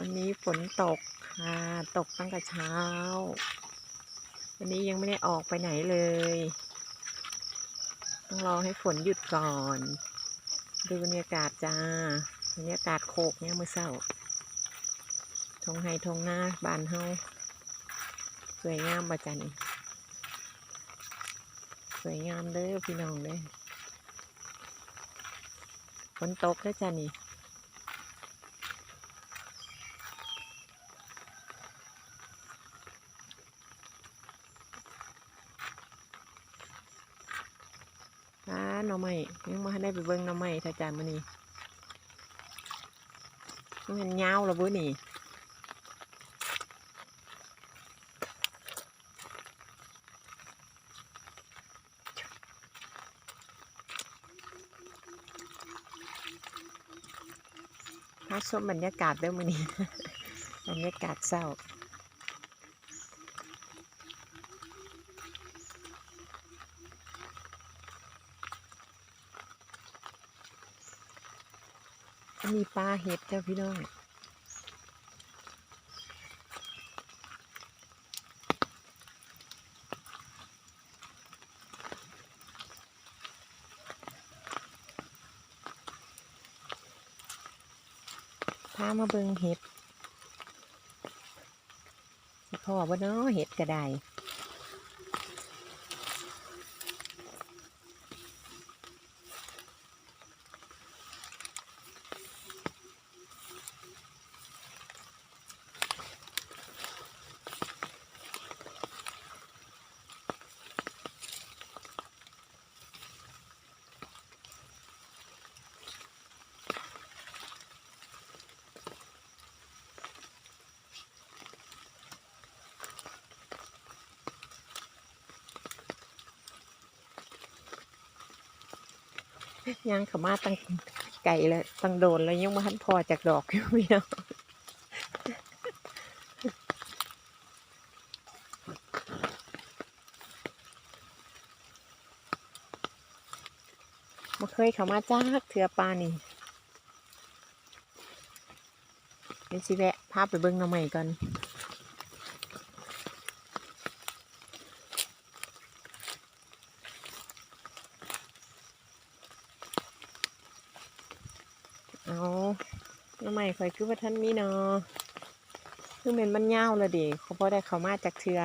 วันนี้ฝนตกค่ะ ตกตั้งแต่เช้า วันนี้ยังไม่ได้ออกไปไหนเลย ต้องรอให้ฝนหยุดก่อน ดูบรรยากาศจ้าบรรยากาศโคกเนี่ยมือเช้าทงไฮทงหน้าบานเฮาสวยงามประจันสวยงามเด้อพี่น้องเด้อฝนตกเด้อจ้านี่ หน่อไม้ยังมาได้ไปเบิ่งหน่อไม้ถ้าจานมื้อนี้มันเป็นยาวแล้วบ่นี่ถ้าชมบรรยากาศเด้อมื้อนี้ บรรยากาศเศร้า มีปลาเห็ดจ้าพี่น้องพามาเบิงเห็ดพ่อบ่เนาะเห็ดก็ได้ ยังขมาตั้งไก่แล้วตั้งโดนแล้วยังมาทันพอจากดอกอยู่พี่น้องมาเคยเขามาจ้ากเถือปลานี่เป็นสิแวะพาพไปเบิ้งหน้ำใหม่ก่อน เอาทำไมข่อยคือว่าท่านมีเนาะคือเหม็นมันยาเลยดิเขาพอได้เขามาจากเทือ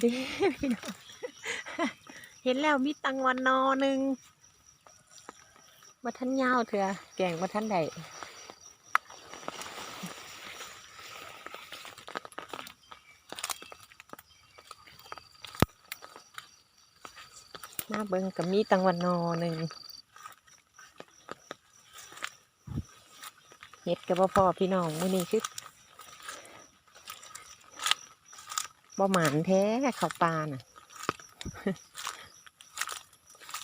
เด้พี่น้องเห็นแล้วมีตังวันนอหนึ่งมาท่านยาวเถอะแกงมาท่านใดมาเบิงกับมีตังวันนอหนึ่งเห็ดกับพ่อพี่น้องมื้อนี้คือ บ่หมานแท้เขาวปลาน่ะ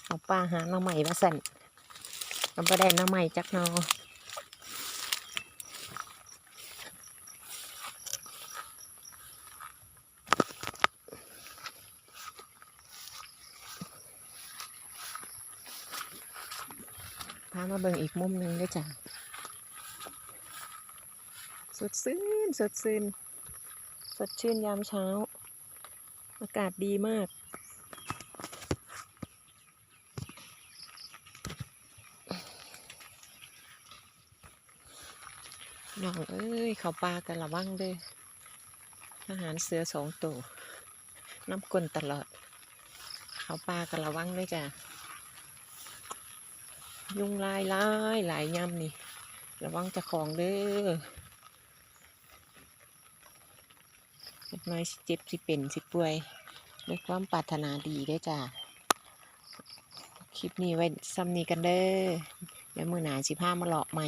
เขาวปลาหาหน้ำใหม่มาสั่นเราไปได้หน้ำใหม่จักหนอพามาเบิ่งอีกมุมหนึ่งด้วยจ้ะสดชื่นสดชื่น สดชื่นยามเช้า อากาศดีมาก น้องเอ้ยเขาปลากันระวังด้วยอาหารเสือสองตัวน้ำกลนตลอด เขาปลากันระวังด้วยจ้ะ ยุงลายลายหลายย่ำนี่ ระวังจะของเด้อ น้อยสิเจ็บสิเป็นสิป่วยด้วยความปรารถนาดีได้จ้ะคลิปนี้ไว้ซ้ำนี้กันเด้อเดี๋ยวมือหนาสิพามาหลอกใหม่